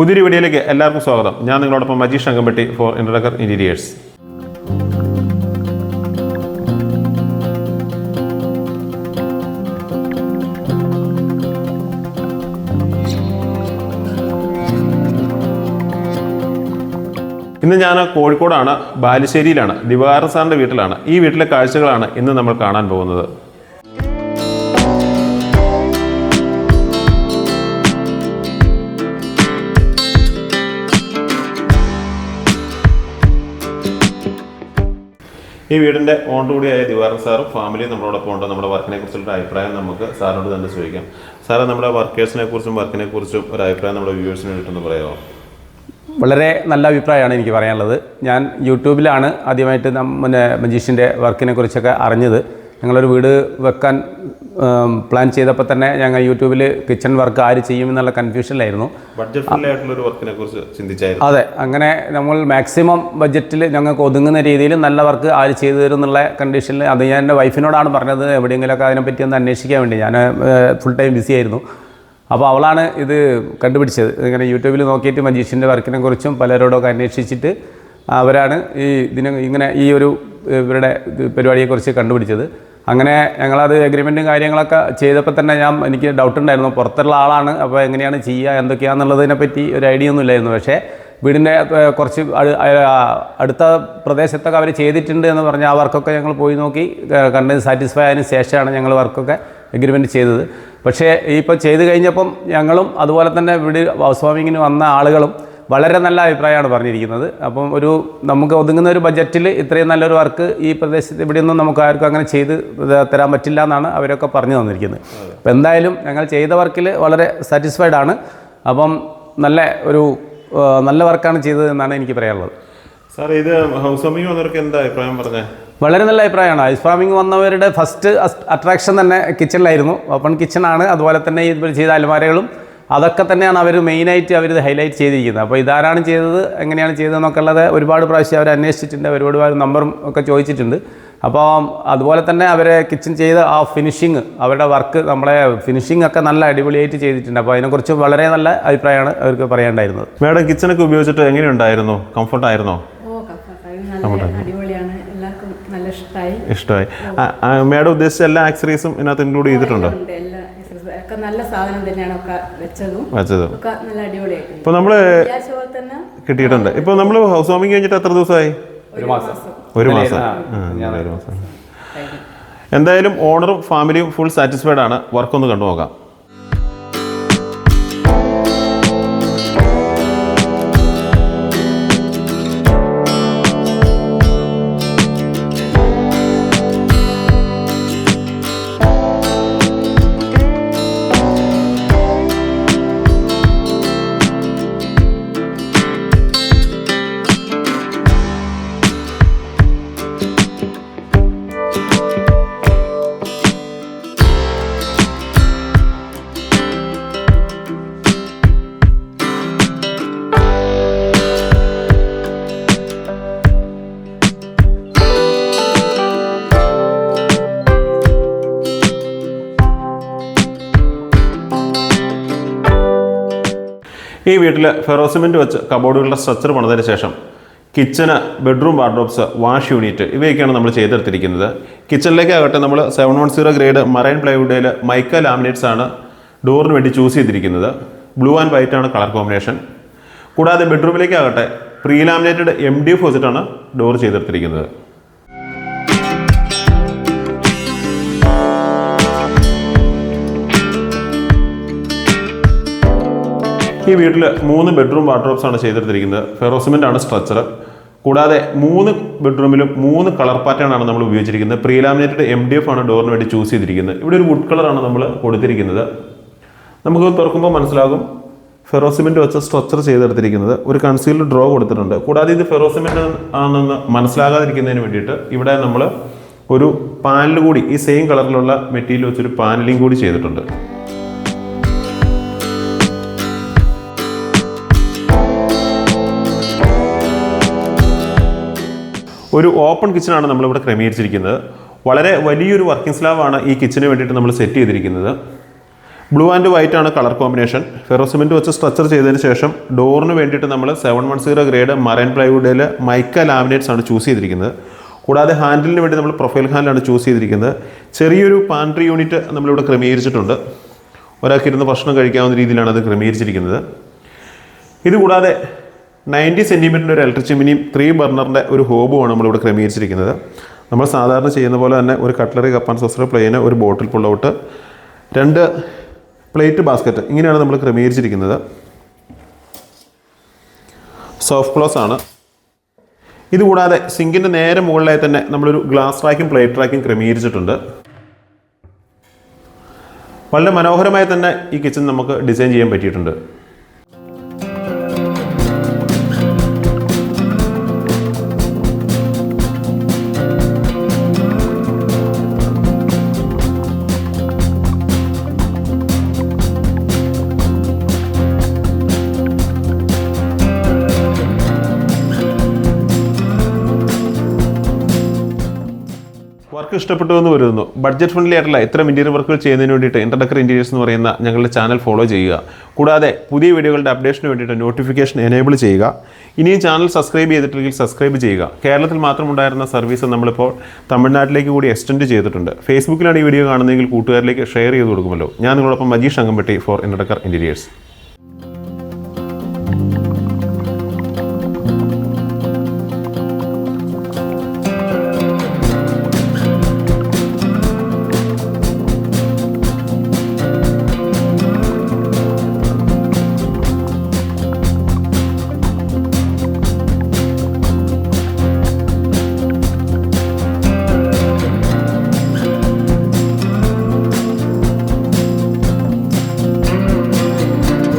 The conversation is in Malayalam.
പുതിയൊരു വീഡിയോയിലേക്ക് എല്ലാവർക്കും സ്വാഗതം. ഞാൻ നിങ്ങളോടൊപ്പം Majeesh Angampatti for introducer interiors ഇന്ന് ഞാൻ കോഴിക്കോടാണ് ബാലുശ്ശേരിയിലാണ് ദിവാകരൻ സാറിന്റെ വീട്ടിലാണ്. ഈ വീട്ടിലെ കാഴ്ചകളാണ് ഇന്ന് നമ്മൾ കാണാൻ പോകുന്നത്. ഈ വീടിന്റെ ഓണർ കൂടിയായ ദിവാരൻ സാറും ഫാമിലിയും നമ്മളോടൊപ്പം ഉണ്ട്. നമ്മുടെ വർക്കിനെ കുറിച്ചുള്ള അഭിപ്രായം നമുക്ക് സാറിനോട് തന്നെ ചോദിക്കാം. സാറേ നമ്മുടെ വർക്കേഴ്സിനെ കുറിച്ചും വർക്കിനെ കുറിച്ചും ഒരു അഭിപ്രായം നമ്മുടെ വ്യൂവേഴ്സിന് കിട്ടുമെന്ന് പറയാമോ? വളരെ നല്ല അഭിപ്രായമാണ് എനിക്ക് പറയാനുള്ളത്. ഞാൻ യൂട്യൂബിലാണ് ആദ്യമായിട്ട് നമ്മുടെ മജീഷിന്റെ വർക്കിനെ കുറിച്ചൊക്കെ അറിഞ്ഞത്. ഞങ്ങളൊരു വീട് വെക്കാൻ പ്ലാൻ ചെയ്തപ്പോൾ തന്നെ ഞങ്ങൾ യൂട്യൂബിൽ കിച്ചൺ വർക്ക് ആര് ചെയ്യും ചെയ്യുമെന്നുള്ള കൺഫ്യൂഷനിലായിരുന്നു അതെ അങ്ങനെ നമ്മൾ മാക്സിമം ബഡ്ജറ്റിൽ ഞങ്ങൾക്ക് ഒതുങ്ങുന്ന രീതിയിൽ നല്ല വർക്ക് ആര് ചെയ്തു തരും എന്നുള്ള കണ്ടീഷനിൽ അത് ഞാൻ എന്റെ വൈഫിനോടാണ് പറഞ്ഞത് എവിടെയെങ്കിലുമൊക്കെ അതിനെപ്പറ്റി ഒന്ന് അന്വേഷിക്കാൻ വേണ്ടി. ഞാൻ ഫുൾ ടൈം ബിസി ആയിരുന്നു. അപ്പോൾ അവളാണ് ഇത് കണ്ടുപിടിച്ചത്. ഇങ്ങനെ യൂട്യൂബിൽ നോക്കിയിട്ട് മജീഷിന്റെ വർക്കിനെ കുറിച്ചും പലരോടൊക്കെ അന്വേഷിച്ചിട്ട് അവരാണ് ഈ ഇതിനെ ഇങ്ങനെ ഈ ഒരു ഇവരുടെ പരിപാടിയെക്കുറിച്ച് കണ്ടുപിടിച്ചത്. അങ്ങനെ ഞങ്ങളത് എഗ്രിമെന്റും കാര്യങ്ങളൊക്കെ ചെയ്തപ്പോൾ തന്നെ ഞാൻ എനിക്ക് ഡൗട്ട് ഉണ്ടായിരുന്നു. പുറത്തുള്ള ആളാണ് അപ്പോൾ എങ്ങനെയാണ് ചെയ്യുക എന്തൊക്കെയാണെന്നുള്ളതിനെ പറ്റി ഒരു ഐഡിയ ഒന്നും ഇല്ലായിരുന്നു. പക്ഷേ വീടിന്റെ കുറച്ച് അടുത്ത പ്രദേശത്തൊക്കെ അവർ ചെയ്തിട്ടുണ്ട് എന്ന് പറഞ്ഞ ആ വർക്കൊക്കെ ഞങ്ങൾ പോയി നോക്കി കണ്ട് സാറ്റിസ്ഫൈ ആയതിനു ശേഷമാണ് ഞങ്ങൾ വർക്കൊക്കെ എഗ്രിമെന്റ് ചെയ്തത്. പക്ഷേ ഇപ്പോൾ ചെയ്ത് കഴിഞ്ഞപ്പം ഞങ്ങളും അതുപോലെ തന്നെ വീട് ഹൗസ് വാമിങ്ങിന് വന്ന ആളുകളും വളരെ നല്ല അഭിപ്രായമാണ് പറഞ്ഞിരിക്കുന്നത്. അപ്പം ഒരു നമുക്ക് ഒതുങ്ങുന്ന ഒരു ബജറ്റിൽ ഇത്രയും നല്ലൊരു വർക്ക് ഈ പ്രദേശത്ത് ഇവിടെയൊന്നും നമുക്ക് ആർക്കും അങ്ങനെ ചെയ്ത് തരാൻ പറ്റില്ല എന്നാണ് അവരൊക്കെ പറഞ്ഞു തന്നിരിക്കുന്നത്. അപ്പം എന്തായാലും ഞങ്ങൾ ചെയ്ത വർക്കിൽ വളരെ സാറ്റിസ്ഫൈഡ് ആണ്. അപ്പം നല്ല ഒരു നല്ല വർക്കാണ് ചെയ്തത് എന്നാണ് എനിക്ക് പറയാനുള്ളത്. സാർ ഇത് ഹൗസ് ഫാമിംഗ് വന്നവർക്ക് എന്താ അഭിപ്രായം പറഞ്ഞത് വളരെ നല്ല അഭിപ്രായമാണ്. ഹൗസ് ഫാമിംഗ് വന്നവരുടെ ഫസ്റ്റ് അട്രാക്ഷൻ തന്നെ കിച്ചണിലായിരുന്നു ഓപ്പൺ കിച്ചണാണ് അതുപോലെ തന്നെ ഇവർ ചെയ്ത അലമാരകളും അതൊക്കെ തന്നെയാണ് അവർ മെയിനായിട്ട് അവർ ഹൈലൈറ്റ് ചെയ്തിരിക്കുന്നത്. അപ്പോൾ ഇതാരാണ് ചെയ്തത് എങ്ങനെയാണ് ചെയ്തതെന്നൊക്കെ ഉള്ളത് ഒരുപാട് പ്രാവശ്യം അവർ അന്വേഷിച്ചിട്ടുണ്ട് അവർ ഒരുപാട് നമ്പറും ഒക്കെ ചോദിച്ചിട്ടുണ്ട്. അപ്പോൾ അതുപോലെ തന്നെ അവരെ കിച്ചൺ ചെയ്ത ആ ഫിനിഷിങ് അവരുടെ വർക്ക് നമ്മളെ ഫിനിഷിംഗ് ഒക്കെ നല്ല അടിപൊളിയായിട്ട് ചെയ്തിട്ടുണ്ട്. അപ്പോൾ അതിനെക്കുറിച്ച് വളരെ നല്ല അഭിപ്രായമാണ് അവർക്ക് പറയാനുണ്ടായിരുന്നത്. മാഡം കിച്ചണൊക്കെ ഉപയോഗിച്ചിട്ട് എങ്ങനെയുണ്ടായിരുന്നു? കംഫർട്ടായിരുന്നോ ഓ കംഫർട്ടായി നല്ല അടിപൊളിയാണ്. എല്ലാവർക്കും നല്ല ഇഷ്ടമായി. ഇഷ്ടമായി. മാഡം ഉദ്ദേശിച്ച എല്ലാ ആക്സറീസും ഇതിനകത്ത് ഇൻക്ലൂഡ് ചെയ്തിട്ടുണ്ട്? ഒക്കെ നല്ല സാധനം തന്നെയാണ് ഒക്കെ വെച്ചതും. വെച്ചതും. ഒക്കെ നല്ല അടിപൊളിയായിട്ട് ഇപ്പൊ തന്നെ കിട്ടിയിട്ടുണ്ട്. ഇപ്പൊ നമ്മൾ ഹൗസ് വാമിങ് കഴിഞ്ഞിട്ട് എത്ര ദിവസമായി? ഒരു മാസം. ഒരു മാസം. ഒരു മാസം. എന്തായാലും ഓണറും ഫാമിലിയും ഫുൾ സാറ്റിസ്ഫൈഡ് ആണ്. വർക്ക് ഒന്ന് കണ്ടു നോക്കാം ഈ വീട്ടിൽ ഫെറോസിമെന്റ് വെച്ച് കബോർഡുകളുടെ സ്ട്രക്ചർ പണിതതിന് ശേഷം കിച്ചന് ബെഡ്റൂം വാർഡ്രോബ്സ് വാഷ് യൂണിറ്റ് ഇവയൊക്കെയാണ് നമ്മൾ ചെയ്തെടുത്തിരിക്കുന്നത്. കിച്ചണിലേക്കാകട്ടെ നമ്മൾ seven one zero grade marine പ്ലൈവുഡിൽ mica laminates ആണ് ഡോറിന് വേണ്ടി ചൂസ് ചെയ്തിരിക്കുന്നത്. ബ്ലൂ ആൻഡ് വൈറ്റ് ആണ് കളർ കോമ്പിനേഷൻ കൂടാതെ ബെഡ്റൂമിലേക്കാകട്ടെ പ്രീ ലാമിനേറ്റഡ് എം ഡി വെച്ചിട്ടാണ് ഡോർ ചെയ്തെടുത്തിരിക്കുന്നത്. ഈ വീട്ടിൽ മൂന്ന് ബെഡ്റൂം വാർഡ്രോബ്സ് ആണ് ചെയ്തെടുത്തിരിക്കുന്നത്. ഫെറോസിമെന്റ് ആണ് സ്ട്രക്ചർ കൂടാതെ മൂന്ന് ബെഡ്റൂമിലും മൂന്ന് കളർ പാറ്റേൺ ആണ് നമ്മൾ ഉപയോഗിച്ചിരിക്കുന്നത്. പ്രീലാമിനേറ്റഡ് എം ഡി എഫ് ആണ് ഡോറിന് വേണ്ടി ചൂസ് ചെയ്തിരിക്കുന്നത്. ഇവിടെ ഒരു വുഡ് കളറാണ് നമ്മൾ കൊടുത്തിരിക്കുന്നത്. നമുക്ക് തുറക്കുമ്പോൾ മനസ്സിലാകും ഫെറോസിമെന്റ് വെച്ച സ്ട്രക്ചർ ചെയ്തെടുത്തിരിക്കുന്നത്. ഒരു കൺസീൽഡ് ഡ്രോ കൊടുത്തിട്ടുണ്ട്. കൂടാതെ ഇത് ഫെറോസിമെന്റ് ആണെന്ന് മനസ്സിലാകാതിരിക്കുന്നതിന് വേണ്ടിയിട്ട് ഇവിടെ നമ്മൾ ഒരു പാനൽ കൂടി ഈ സെയിം കളറിലുള്ള മെറ്റീരിയൽ വെച്ചൊരു പാനലിംഗ് കൂടി ചെയ്തിട്ടുണ്ട്. ഒരു ഓപ്പൺ കിച്ചണാണ് നമ്മളിവിടെ ക്രമീകരിച്ചിരിക്കുന്നത്. വളരെ വലിയൊരു വർക്കിംഗ് സ്ലാബാണ് ഈ കിച്ചന് വേണ്ടിയിട്ട് നമ്മൾ സെറ്റ് ചെയ്തിരിക്കുന്നത്. ബ്ലൂ ആൻഡ് വൈറ്റ് ആണ് കളർ കോമ്പിനേഷൻ ഫെറോസിമെന്റ് വെച്ച് സ്ട്രക്ചർ ചെയ്തതിന് ശേഷം ഡോറിന് വേണ്ടിയിട്ട് നമ്മൾ seven one zero grade marine പ്ലൈവുഡിൽ mica laminates ആണ് ചൂസ് ചെയ്തിരിക്കുന്നത്. കൂടാതെ ഹാൻഡിലിന് വേണ്ടി നമ്മൾ പ്രൊഫൈൽ ഹാൻഡിലാണ് ചൂസ് ചെയ്തിരിക്കുന്നത്. ചെറിയൊരു പാൻട്രി യൂണിറ്റ് നമ്മളിവിടെ ക്രമീകരിച്ചിട്ടുണ്ട്. ഒരാൾക്ക് ഇരുന്ന് ഭക്ഷണം കഴിക്കാവുന്ന രീതിയിലാണ് അത് ക്രമീകരിച്ചിരിക്കുന്നത്. ഇതുകൂടാതെ നയന്റി സെന്റിമീറ്ററിന്റെ ഒരു ഇലക്ട്രിക് ചിമ്മിനിയും ത്രീ ബർണറിന്റെ ഒരു ഹോബുമാണ് നമ്മളിവിടെ ക്രമീകരിച്ചിരിക്കുന്നത്. നമ്മൾ സാധാരണ ചെയ്യുന്ന പോലെ തന്നെ ഒരു കട്ട്ലറി കപ്പാൻ സോസർ പ്ലെയിന് ഒരു ബോട്ടിൽ പുള്ളൗട്ട് രണ്ട് പ്ലേറ്റ് ബാസ്ക്കറ്റ് ഇങ്ങനെയാണ് നമ്മൾ ക്രമീകരിച്ചിരിക്കുന്നത്. സോഫ്റ്റ് ക്ലോസ് ആണ്. ഇതുകൂടാതെ സിങ്കിന്റെ നേരെ മുകളിലായി തന്നെ നമ്മളൊരു ഗ്ലാസ് റാക്കും പ്ലേറ്റ് റാക്കും ക്രമീകരിച്ചിട്ടുണ്ട്. വളരെ മനോഹരമായി തന്നെ ഈ കിച്ചൺ നമുക്ക് ഡിസൈൻ ചെയ്യാൻ പറ്റിയിട്ടുണ്ട്. വർക്ക് ഇഷ്ടപ്പെട്ടു എന്ന് വരുന്നു ബഡ്ജറ്റ് ഫ്രണ്ട്ലി ആയിട്ടുള്ള ഇത്തരം ഇന്റീരിയർ വർക്കുകൾ ചെയ്യുന്നതിന് വേണ്ടിയിട്ട് ഇന്റർഡക്കർ ഇന്റീരിയേഴ്സ് എന്ന് പറയുന്ന ഞങ്ങളുടെ ചാനൽ ഫോളോ ചെയ്യുക. കൂടാതെ പുതിയ വീഡിയോകളുടെ അപ്ഡേഷന് വേണ്ടിയിട്ട് നോട്ടിഫിക്കേഷൻ എനേബിൾ ചെയ്യുക. ഇനിയും ചാനൽ സബ്സ്ക്രൈബ് ചെയ്തിട്ടില്ലെങ്കിൽ സബ്സ്ക്രൈബ് ചെയ്യുക. കേരളത്തിൽ മാത്രം ഉണ്ടായിരുന്ന സർവീസ് നമ്മളിപ്പോൾ തമിഴ്നാട്ടിലേക്ക് കൂടി എക്സ്റ്റെൻഡ് ചെയ്തിട്ടുണ്ട്. ഫേസ്ബുക്കിലാണ് ഈ വീഡിയോ കാണുന്നതെങ്കിൽ കൂട്ടുകാരിലേക്ക് ഷെയർ ചെയ്ത് കൊടുക്കുമല്ലോ. ഞാൻ നിങ്ങളോടൊപ്പം Majeesh Angampatti for introducer interiors